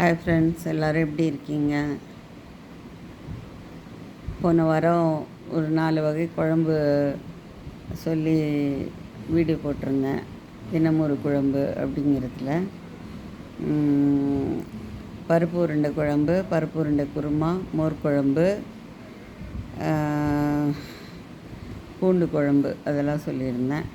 Hi friends எல்லோரும் எப்படி இருக்கீங்க? போன வாரம் ஒரு நாலு வகை குழம்பு சொல்லி வீடியோ போட்டிருந்தேன். தினமும் ஒரு குழம்பு அப்படிங்கிறதுல. பருப்பு உருண்டை குழம்பு பருப்பு உருண்டை குருமா மோர் குழம்பு பூண்டு குழம்பு அதெல்லாம் சொல்லியிருந்தேன்.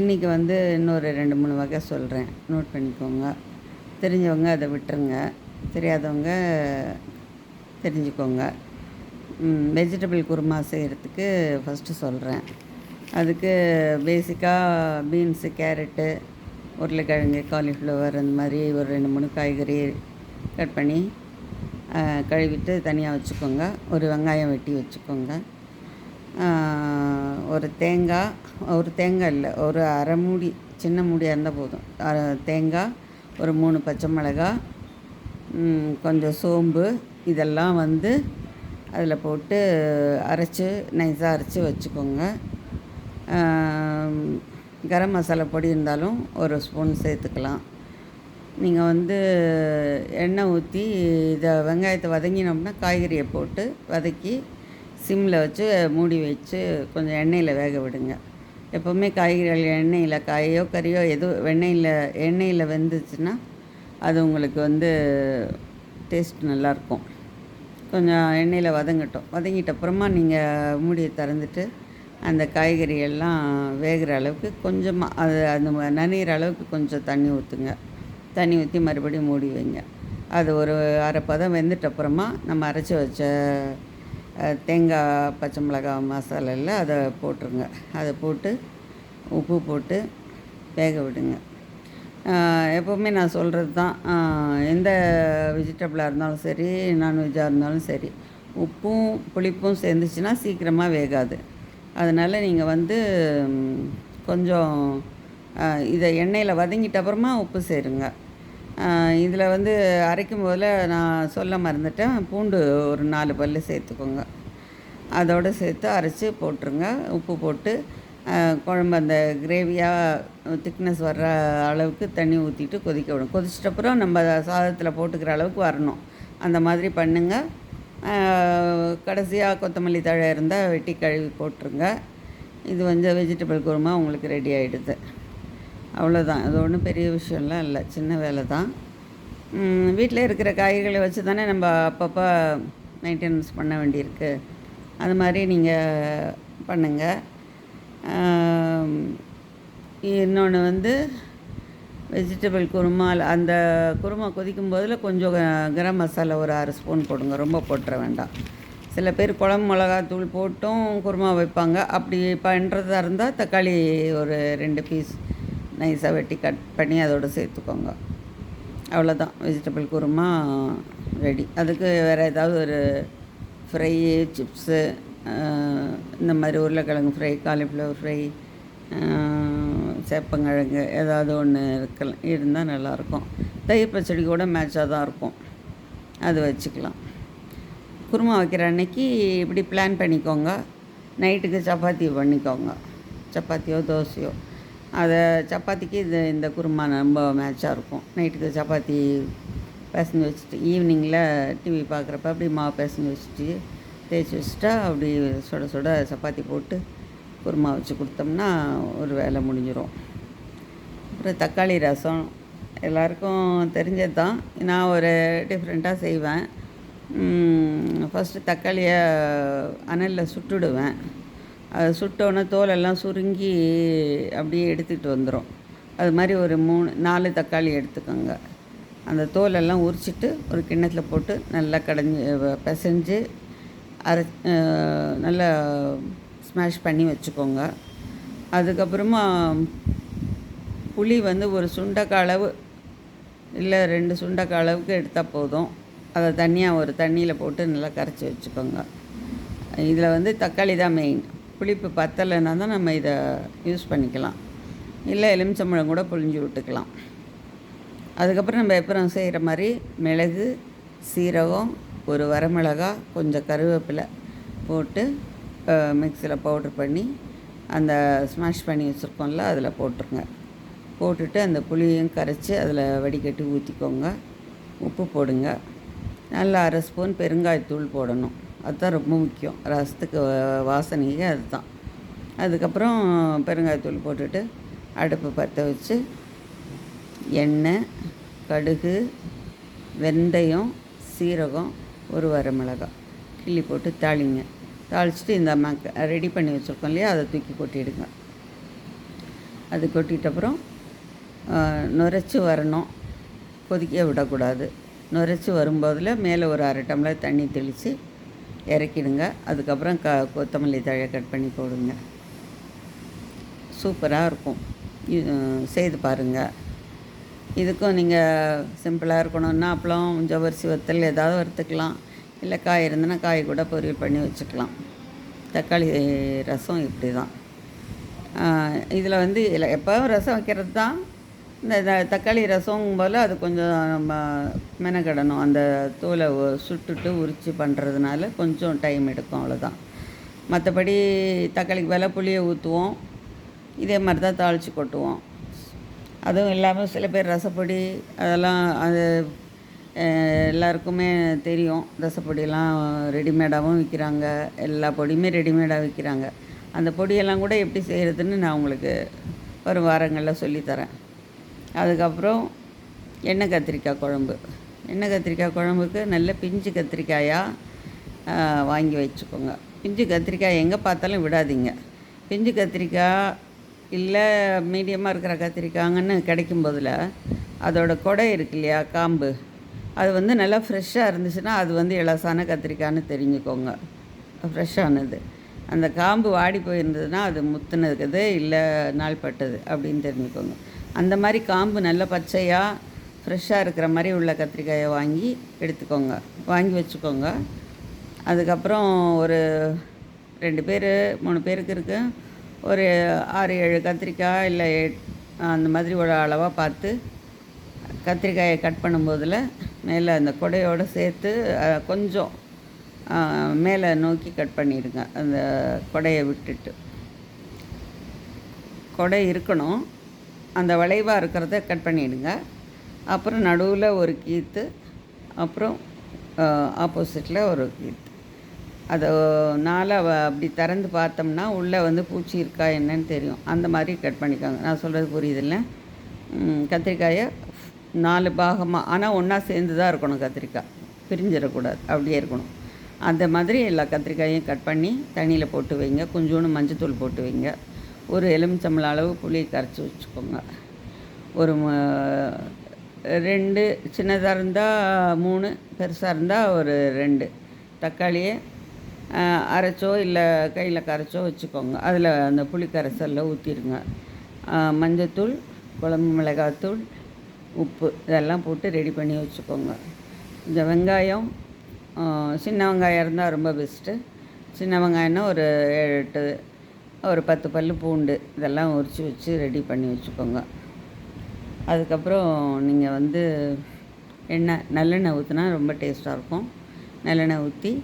இன்றைக்கி வந்து இன்னொரு ரெண்டு மூணு வகை சொல்கிறேன் நோட் பண்ணிக்கோங்க. தெரிஞ்சவங்க அதை விட்டுருங்க. தெரியாதவங்க தெரிஞ்சுக்கோங்க. வெஜிடபிள் குருமா செய்கிறதுக்கு ஃபஸ்ட்டு சொல்கிறேன் அதுக்கு பேசிக்காக பீன்ஸு கேரட்டு உருளைக்கிழங்கு காலிஃப்ளவர் அந்த மாதிரி ஒரு ரெண்டு மூணு காய்கறி கட் பண்ணி கழுவிட்டு தனியாக வச்சுக்கோங்க. ஒரு வெங்காயம் வெட்டி வச்சுக்கோங்க. ஒரு தேங்காய் ஒரு தேங்காய் இல்லை ஒரு அரை மூடி சின்ன மூடியாக இருந்தால் போதும். அரை தேங்காய் ஒரு மூணு பச்சை மிளகா கொஞ்சம் சோம்பு இதெல்லாம் வந்து அதில் போட்டு அரைச்சி நைஸாக அரைச்சி வச்சுக்கோங்க. கரம் மசாலா பொடி இருந்தாலும் ஒரு ஸ்பூன் சேர்த்துக்கலாம். நீங்கள் வந்து எண்ணெய் ஊற்றி இதை வெங்காயத்தை வதங்கினோம்னா காய்கறியை போட்டு வதக்கி சிம்மில் வச்சு மூடி வச்சு கொஞ்சம் எண்ணெயில் வேக விடுங்க. எப்போவுமே காய்கறிகள் எண்ணெயில் காயோ கறியோ எது வெண்ணெயில் எண்ணெயில் வெந்துச்சுன்னா அது உங்களுக்கு வந்து டேஸ்ட் நல்லாயிருக்கும் கொஞ்சம் எண்ணெயில் வதங்கட்டும். வதங்கிட்ட அப்புறமா நீங்கள் மூடியை திறந்துட்டு அந்த காய்கறி எல்லாம் வேகிற அளவுக்கு கொஞ்சமாக அது அந்த ம- நனையிற அளவுக்கு கொஞ்சம் தண்ணி ஊற்றுங்க தண்ணி ஊற்றி மறுபடியும் மூடி வைங்க. அது ஒரு அரை பதம் வெந்துட்ட அப்புறமா நம்ம அரைச்சி வச்ச தேங்காய் பச்சை மிளகாய் மசாலாவில் அதை போட்டுருங்க. அதை போட்டு உப்பு போட்டு வேக விடுங்க. எப்போவுமே நான் சொல்கிறது தான். எந்த வெஜிடபிளாக இருந்தாலும் சரி நான்வெஜ்ஜாக இருந்தாலும் சரி உப்பும் புளிப்பும் சேர்ந்துச்சுன்னா சீக்கிரமாக வேகாது. அதனால் நீங்கள் வந்து கொஞ்சம் இதை எண்ணெயில் வதங்கிட்ட அப்புறமா உப்பு சேருங்க. இதில் வந்து அரைக்கும் போதில் நான் சொல்ல மறந்துட்டேன். பூண்டு ஒரு நாலு பல் சேர்த்துக்கோங்க. அதோடு சேர்த்து அரைச்சி போட்டுருங்க. உப்பு போட்டு குழம்பு அந்த கிரேவியாக திக்னஸ் வர்ற அளவுக்கு தண்ணி ஊற்றிட்டு கொதிக்க விடும் கொதிச்சிட்டப்புறம் நம்ம சாதத்தில் போட்டுக்கிற அளவுக்கு வரணும். அந்த மாதிரி பண்ணுங்க. கடைசியாக கொத்தமல்லி தழை இருந்தால் வெட்டி கழுவி போட்டுருங்க. இது வந்து வெஜிடபிள் குருமா உங்களுக்கு ரெடி ஆகிடுது அவ்வளோதான் அது ஒன்றும் பெரிய விஷயம்லாம் இல்லை. சின்ன வேலை தான். வீட்டில் இருக்கிற காய்கறிகளை வச்சு தானே நம்ம அப்பப்போ மெயின்டெனன்ஸ் பண்ண வேண்டியிருக்கு. அது மாதிரி நீங்கள் பண்ணுங்கள் இன்னொன்று வந்து வெஜிடபிள் குருமா அந்த குருமா கொதிக்கும் போதில் கொஞ்சம் கரம் மசாலா ஒரு ஆறு ஸ்பூன் போடுங்க. ரொம்ப போட்டுற வேண்டாம். சில பேர் குழம்பு மிளகாத்தூள் போட்டும் குருமா வைப்பாங்க. அப்படி பண்ணுறதா இருந்தால் தக்காளி ஒரு ரெண்டு பீஸ் நைஸாக வெட்டி கட் பண்ணி அதோடு சேர்த்துக்கோங்க. அவ்வளோதான் வெஜிடபிள் குருமா ரெடி அதுக்கு வேறு ஏதாவது ஒரு ஃப்ரை சிப்ஸு இந்த மாதிரி உருளைக்கிழங்கு ஃப்ரை காலிஃப்ளவர் ஃப்ரை சேப்பங்கிழங்கு ஏதாவது ஒன்று இருக்கலாம். இருந்தால் நல்லாயிருக்கும். தயிர் பச்சடி கூட மேட்சாக தான் இருக்கும். அது வச்சுக்கலாம். குருமா வைக்கிற அன்னைக்கு இப்படி பிளான் பண்ணிக்கோங்க. நைட்டுக்கு சப்பாத்தி பண்ணிக்கோங்க. சப்பாத்தியோ தோசையோ. அதை சப்பாத்திக்கு இது இந்த குருமா ரொம்ப மேட்சாக இருக்கும். நைட்டுக்கு சப்பாத்தி பேசஞ்சு வச்சுட்டு ஈவினிங்கில் டிவி பார்க்குறப்ப அப்படி மாவு பேசஞ்சு வச்சுட்டு தேய்ச்சி வச்சுட்டா அப்படி சுட சுட சப்பாத்தி போட்டு குருமா வச்சு கொடுத்தோம்னா ஒரு வேலை முடிஞ்சிடும் அப்புறம் தக்காளி ரசம் எல்லாருக்கும் தெரிஞ்சது தான். நான் ஒரு டிஃப்ரெண்ட்டாக செய்வேன். ஃபஸ்ட்டு தக்காளியை அனலில் சுட்டுடுவேன். அது சுட்டோன்னே தோலெல்லாம் சுருங்கி அப்படியே எடுத்துகிட்டு வந்துடும் அது மாதிரி ஒரு மூணு நாலு தக்காளி எடுத்துக்கோங்க. அந்த தோலெல்லாம் உரிச்சிட்டு ஒரு கிண்ணத்தில் போட்டு நல்லா கடைஞ்சி பிசைஞ்சு அரை நல்லா ஸ்மாஷ் பண்ணி வச்சுக்கோங்க. அதுக்கப்புறமா புளி வந்து ஒரு சுண்டக்காய் அளவு இல்லை ரெண்டு சுண்டக்காய் அளவுக்கு எடுத்தால் போதும். அதை தனியாக ஒரு தண்ணியில் போட்டு நல்லா கரைச்சி வச்சுக்கோங்க. இதில் வந்து தக்காளி தான் மெயின் புளிப்பு பத்தலைன்னா தான் நம்ம இதை யூஸ் பண்ணிக்கலாம். இல்லை எலுமிச்சம்பழம் கூட புழிஞ்சு விட்டுக்கலாம். அதுக்கப்புறம் நம்ம எப்பறம் செய்கிற மாதிரி மிளகு சீரகம் ஒரு வரமிளகாய் கொஞ்சம் கருவேப்பிலை போட்டு மிக்சியில் பவுட்ரு பண்ணி அந்த ஸ்மாஷ் பண்ணி வச்சுருக்கோம்ல அதில் போட்டுருங்க. போட்டுட்டு அந்த புளியையும் கரைச்சி அதில் வடிகட்டி ஊற்றிக்கோங்க. உப்பு போடுங்க. நல்லா அரை ஸ்பூன் பெருங்காயத்தூள் போடணும். அதுதான் ரொம்ப முக்கியம். ரசத்துக்கு வா- வாசனையே அதுதான். அதுக்கப்புறம் பெருங்காயத்தூள் போட்டுட்டு அடுப்பு பற்ற வச்சு எண்ணெய் கடுகு வெந்தயம் சீரகம் ஒரு வரமிளகாய் கிள்ளி போட்டு தாளிங்க. தாளிச்சிட்டு இந்த மக்க ரெடி பண்ணி வச்சுருக்கோம் இல்லையா? அதை தூக்கி கொட்டிடுங்க. அது கொட்டிட்ட அப்புறம் நுரைச்சி வரணும். கொதிக்க விடக்கூடாது. நுரைச்சி வரும்போதில் மேலே ஒரு அரை டம்ளர் தண்ணி தெளித்து இறக்கிடுங்க. அதுக்கப்புறம் க கொத்தமல்லி தழை கட் பண்ணி போடுங்க. சூப்பராக இருக்கும். செய்து பாருங்கள் இதுக்கும் நீங்கள் சிம்பிளாக இருக்கணும்னா அப்பளம் ஜவரிசி வத்தல் ஏதாவது வறுத்துக்கலாம். இல்லை காய் இருந்ததுன்னா காய் கூட பொரியல் பண்ணி வச்சுக்கலாம். தக்காளி ரசம் இப்படி தான் இதில் வந்து இல்லை எப்போவும் ரசம் வைக்கிறது தான் இந்த தக்காளி ரசம் போல் அது கொஞ்சம் நம்ம மெனக்கிடணும். அந்த தோலை சுட்டுட்டு உரித்து பண்ணுறதுனால கொஞ்சம் டைம் எடுக்கும் அவ்வளோதான் மற்றபடி தக்காளிக்கு வில புளியை ஊற்றுவோம் இதே மாதிரி தான் தாளித்து கொட்டுவோம். அதுவும் இல்லாமல் சில பேர் ரசப்பொடி அதெல்லாம் அது எல்லாருக்குமே தெரியும். ரசப்பொடியெல்லாம் ரெடிமேடாகவும் விற்கிறாங்க எல்லா பொடியுமே ரெடிமேடாக விற்கிறாங்க அந்த பொடியெல்லாம் கூட எப்படி செய்கிறதுன்னு நான் உங்களுக்கு வரும் வாரங்களில் சொல்லித்தரேன் அதுக்கப்புறம் எண்ணெய் கத்திரிக்காய் குழம்பு. எண்ணெய் கத்திரிக்காய் குழம்புக்கு நல்ல பிஞ்சு கத்திரிக்காயாக வாங்கி வச்சுக்கோங்க. பிஞ்சு கத்திரிக்காய் எங்கே பார்த்தாலும் விடாதீங்க. பிஞ்சு கத்திரிக்காய் இல்லை மீடியமாக இருக்கிற கத்திரிக்காங்கன்னு கிடைக்கும் போதில் அதோட கொடை இருக்கு இல்லையா காம்பு. அது வந்து நல்லா ஃப்ரெஷ்ஷாக இருந்துச்சுன்னா அது வந்து இலசான கத்திரிக்காய்னு தெரிஞ்சுக்கோங்க. ஃப்ரெஷ்ஷானது அந்த காம்பு வாடி போயிருந்ததுன்னா அது முத்துனதுக்குது இல்லை நாள்பட்டது அப்படின்னு தெரிஞ்சுக்கோங்க. அந்த மாதிரி காம்பு நல்ல பச்சையாக ஃப்ரெஷ்ஷாக இருக்கிற மாதிரி உள்ள கத்திரிக்காயை வாங்கி எடுத்துக்கோங்க. வாங்கி வச்சுக்கோங்க. அதுக்கப்புறம் ஒரு ரெண்டு பேர் மூணு பேருக்கு இருக்கு. ஒரு ஆறு ஏழு கத்திரிக்காய் இல்லை எட்- அந்த மாதிரி ஒரு அளவாக பார்த்து கத்திரிக்காயை கட் பண்ணும்போதில் மேலே அந்த கொடையோடு சேர்த்து கொஞ்சம் மேலே நோக்கி கட் பண்ணிடுங்க. அந்த கொடையை விட்டுட்டு. கொடை இருக்கணும். அந்த வளைவாக இருக்கிறத கட் பண்ணிவிடுங்க அப்புறம் நடுவில் ஒரு கீத்து அப்புறம் ஆப்போசிட்டில் ஒரு கீத்து. அதை நாளாக அப்படி திறந்து பார்த்தோம்னா உள்ளே வந்து பூச்சி இருக்கா என்னன்னு தெரியும். அந்த மாதிரி கட் பண்ணிக்கோங்க. நான் சொல்கிறது புரியுதில்ல? கத்திரிக்காயை நாலு பாகமாக ஆனால் ஒன்றா சேர்ந்து தான் இருக்கணும் கத்திரிக்காய். பிரிஞ்சிடக்கூடாது. அப்படியே இருக்கணும். அந்த மாதிரி எல்லா கத்திரிக்காயும் கட் பண்ணி தண்ணியில் போட்டு வைங்க. கொஞ்சோண்டு மஞ்சத்தூள் போட்டு வைங்க. ஒரு எலுமிச்சம்பழம் அளவு புளி கரைச்சி வச்சுக்கோங்க. ஒரு ரெண்டு சின்னதாக இருந்தால் மூணு பெருசாக இருந்தால் ஒரு ரெண்டு. தக்காளியை அரைச்சோ இல்லை கையில் கரைச்சோ வச்சுக்கோங்க. அதில் அந்த புளி கரைசலில் ஊற்றிடுங்க மஞ்சத்தூள் குழம்பு மிளகாத்தூள் உப்பு இதெல்லாம் போட்டு ரெடி பண்ணி வச்சுக்கோங்க. இந்த வெங்காயம் சின்ன வெங்காயம் இருந்தால் ரொம்ப பெஸ்ட்டு சின்ன வெங்காயம்னா ஒரு ஏழு எட்டு ஒரு பத்து பல்லு பூண்டு இதெல்லாம் உரித்து வச்சு ரெடி பண்ணி வச்சுக்கோங்க. அதுக்கப்புறம் நீங்கள் வந்து எண்ணெய் நல்லெண்ணெய் ஊற்றினா ரொம்ப டேஸ்ட்டாக இருக்கும். நல்லெண்ணெய் ஊற்றி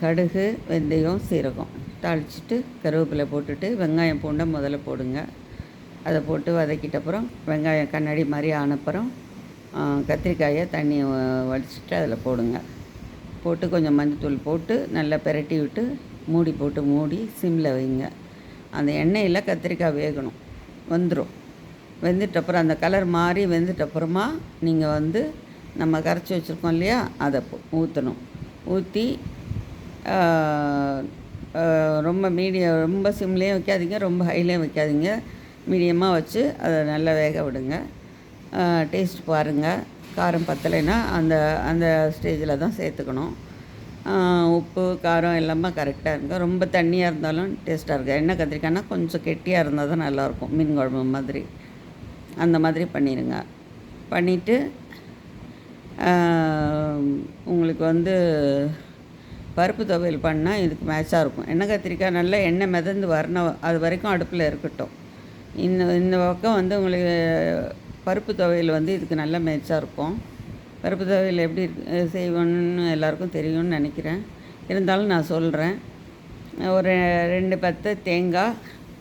கடுகு வெந்தயம் சீரகம் தாளிச்சிட்டு கருவேப்பிலை போட்டுட்டு வெங்காயம் பூண்டை முதல்ல போடுங்க. அதை போட்டு வதக்கிட்ட அப்புறம் வெங்காயம் கண்ணாடி மாதிரி ஆனப்புறம் கத்திரிக்காயை தண்ணி வ- வடிச்சிட்டு அதில் போடுங்க. போட்டு கொஞ்சம் மஞ்சத்தூள் போட்டு நல்லா பிரட்டி விட்டு மூடி போட்டு மூடி சிம்மில் வைங்க. அந்த எண்ணெயில் கத்திரிக்காய் வேகணும். வந்துடும் வெந்துட்ட அப்புறம் அந்த கலர் மாறி வெந்துட்ட அப்புறமா நீங்கள் வந்து நம்ம கரைச்சி வச்சுருக்கோம் இல்லையா? அதை ஊற்றணும் ஊற்றி ரொம்ப மீடியம் ரொம்ப சிம்லேயும் வைக்காதீங்க. ரொம்ப ஹைலேயும் வைக்காதீங்க. மீடியமாக வச்சு அதை நல்லா வேக விடுங்க. டேஸ்ட் பாருங்கள் காரம் பத்தலைன்னா அந்த அந்த ஸ்டேஜில் தான் சேர்த்துக்கணும். உப்பு காரம் எல்லாமே கரெக்டாக இருக்கும். ரொம்ப தண்ணியாக இருந்தாலும் டேஸ்ட்டாக இருக்குது எண்ணெய் கத்திரிக்காய்னா கொஞ்சம் கெட்டியாக இருந்தால் தான் நல்லாயிருக்கும். மீன் குழம்பு மாதிரி. அந்த மாதிரி பண்ணிடுங்க பண்ணிவிட்டு உங்களுக்கு வந்து பருப்பு துவையல் பண்ணால் இதுக்கு மேட்சாக இருக்கும். எண்ணெய் கத்திரிக்காய் நல்லா எண்ணெய் மிதந்து வரணும் அது வரைக்கும் அடுப்பில் இருக்கட்டும். இந்த இந்த பக்கம் வந்து உங்களுக்கு பருப்பு துவையல் வந்து இதுக்கு நல்ல மேட்சாக இருக்கும். பருப்பு துவையல் எப்படி செய்வோன்னு எல்லாருக்கும் தெரியும்னு நினைக்கிறேன். இருந்தாலும் நான் சொல்கிறேன் ஒரு ரெண்டு பத்து தேங்காய்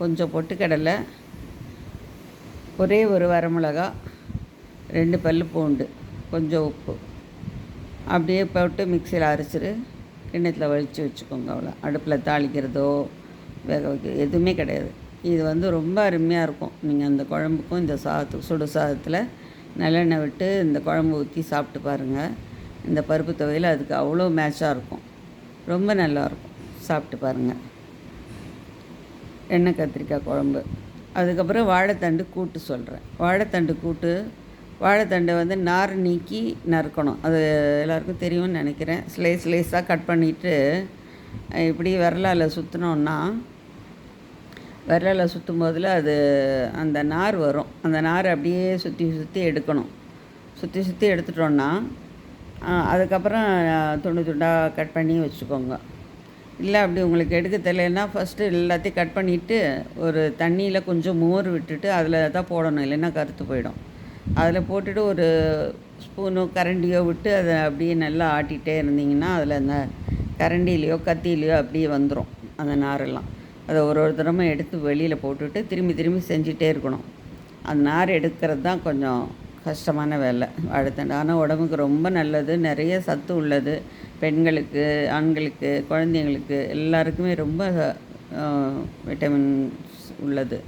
கொஞ்சம் பொட்டுக்கடலை ஒரே ஒரு வரமிளகா ரெண்டு பல் பூண்டு கொஞ்சம் உப்பு. அப்படியே போட்டு மிக்சியில் அரைச்சிட்டு கிண்ணத்தில் வலித்து வச்சுக்கோங்க அவ்வளோ. அடுப்பில் தாளிக்கிறதோ வேக வைக்க எதுவுமே கிடையாது. இது வந்து ரொம்ப அருமையாக இருக்கும். நீங்கள் அந்த குழம்புக்கும் இந்த சாதத்துக்கு சுடு சாதத்தில் நல்லெண்ணெய் விட்டு இந்த குழம்பு ஊற்றி சாப்பிட்டு பாருங்கள் இந்த பருப்பு துவையில் அதுக்கு அவ்வளோ மேட்சாக இருக்கும். ரொம்ப நல்லாயிருக்கும் சாப்பிட்டு பாருங்கள் எண்ணெய் கத்திரிக்காய் குழம்பு. அதுக்கப்புறம் வாழைத்தண்டு கூட்டு சொல்கிறேன் வாழைத்தண்டு கூட்டு வாழைத்தண்டை வந்து நார் நீக்கி நறுக்கணும். அது எல்லாருக்கும் தெரியும்னு நினைக்கிறேன். ஸ்லைஸ் ஸ்லைஸாக கட் பண்ணிவிட்டு இப்படி விரலால் சுற்றினோன்னா விரலில் சுற்றும் போதில் அது அந்த நார் வரும். அந்த நார் அப்படியே சுற்றி சுற்றி எடுக்கணும். சுற்றி சுற்றி எடுத்துட்டோன்னா அதுக்கப்புறம் துண்டு துண்டாக கட் பண்ணி வச்சுக்கோங்க. இல்லை அப்படி உங்களுக்கு எடுக்க தெரியலன்னா ஃபஸ்ட்டு எல்லாத்தையும் கட் பண்ணிவிட்டு ஒரு தண்ணியில் கொஞ்சம் மோர் விட்டுட்டு அதில் தான் போடணும். இல்லைன்னா கருத்து போயிடும். அதில் போட்டுட்டு ஒரு ஸ்பூனோ கரண்டியோ விட்டு அதை அப்படியே நல்லா ஆட்டிகிட்டே இருந்தீங்கன்னா அதில் அந்த கரண்டிலேயோ கத்திலேயோ அப்படியே வந்துடும் அந்த நாரெல்லாம். அதை ஒரு ஒரு தரமும் எடுத்து வெளியில் போட்டுட்டு திரும்பி திரும்பி செஞ்சிட்டே இருக்கணும். அந்த நார் எடுக்கிறது தான் கொஞ்சம் கஷ்டமான வேலை. வாழைத்தண்டு ஆனால் உடம்புக்கு ரொம்ப நல்லது. நிறைய சத்து உள்ளது. பெண்களுக்கு ஆண்களுக்கு குழந்தைங்களுக்கு எல்லாருக்குமே ரொம்ப விட்டமின்ஸ் உள்ளது.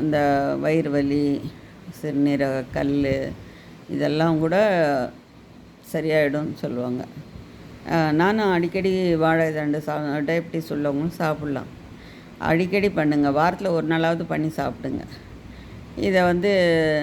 அந்த வயிறு வலி சிறுநீரக கல் இதெல்லாம் கூட சரியாயிடும்னு சொல்லுவாங்க. நானும் அடிக்கடி வாழை தண்டு சா டயபிட்டிஸ் உள்ளவங்களும் சாப்பிட்லாம். அடிக்கடி பண்ணுங்கள் வாரத்தில் ஒரு நாளாவது பண்ணி சாப்பிடுங்க. இதை வந்து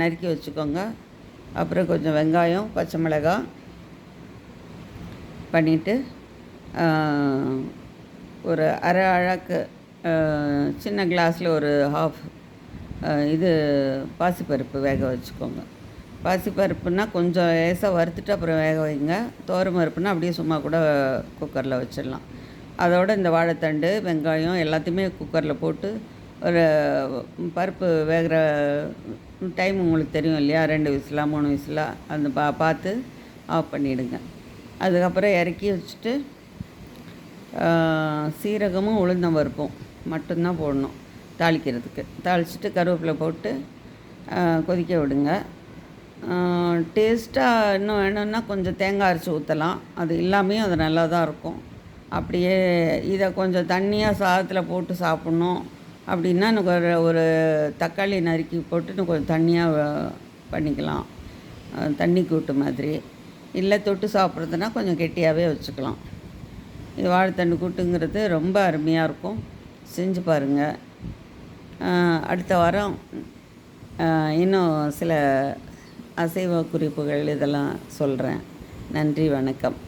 நறுக்கி வச்சுக்கோங்க. அப்புறம் கொஞ்சம் வெங்காயம் பச்சை மிளகாய் பண்ணிவிட்டு ஒரு அரை அழகு சின்ன கிளாஸில் ஒரு ஹாஃப் இது பாசிப்பருப்பு வேக வச்சுக்கோங்க. பாசிப்பருப்புனா கொஞ்சம் லேசாக வறுத்துட்டு அப்புறம் வேக வைங்க. தோரம் பருப்புனா அப்படியே சும்மா கூட குக்கரில் வச்சிடலாம். அதோட இந்த வாழைத்தண்டு வெங்காயம் எல்லாத்தையுமே குக்கரில் போட்டு ஒரு பருப்பு வேகிற டைம் உங்களுக்கு தெரியும் இல்லையா? ரெண்டு விசிலாக மூணு விசிலாக அந்த பா பார்த்து ஆஃப் பண்ணிவிடுங்க அதுக்கப்புறம் இறக்கி வச்சுட்டு சீரகமும் உளுந்தம் பருப்பும் மட்டும்தான் போடணும் தாளிக்கிறதுக்கு. தாளிச்சிட்டு கருவேப்பிலை போட்டு கொதிக்க விடுங்க. டேஸ்ட்டாக இன்னும் வேணும்னா கொஞ்சம் தேங்காய் அரைச்சி ஊற்றலாம் அது இல்லாமையும் அது நல்லா தான் இருக்கும். அப்படியே இதை கொஞ்சம் தண்ணியாக சாதத்தில் போட்டு சாப்பிட்ணும். அப்படின்னா எனக்கு ஒரு ஒரு தக்காளி நறுக்கி போட்டு இன்னும் கொஞ்சம் தண்ணியாக பண்ணிக்கலாம். தண்ணி கூட்டு மாதிரி. இல்லை தொட்டு சாப்பிட்றதுனா கொஞ்சம் கெட்டியாகவே வச்சுக்கலாம். இது வாழைத்தண்டு கூட்டுங்கிறது ரொம்ப அருமையாக இருக்கும். செஞ்சு பாருங்கள் அடுத்த வாரம் இன்னும் சில அசைவ குறிப்புகள் இதெல்லாம் சொல்கிறேன் நன்றி வணக்கம்.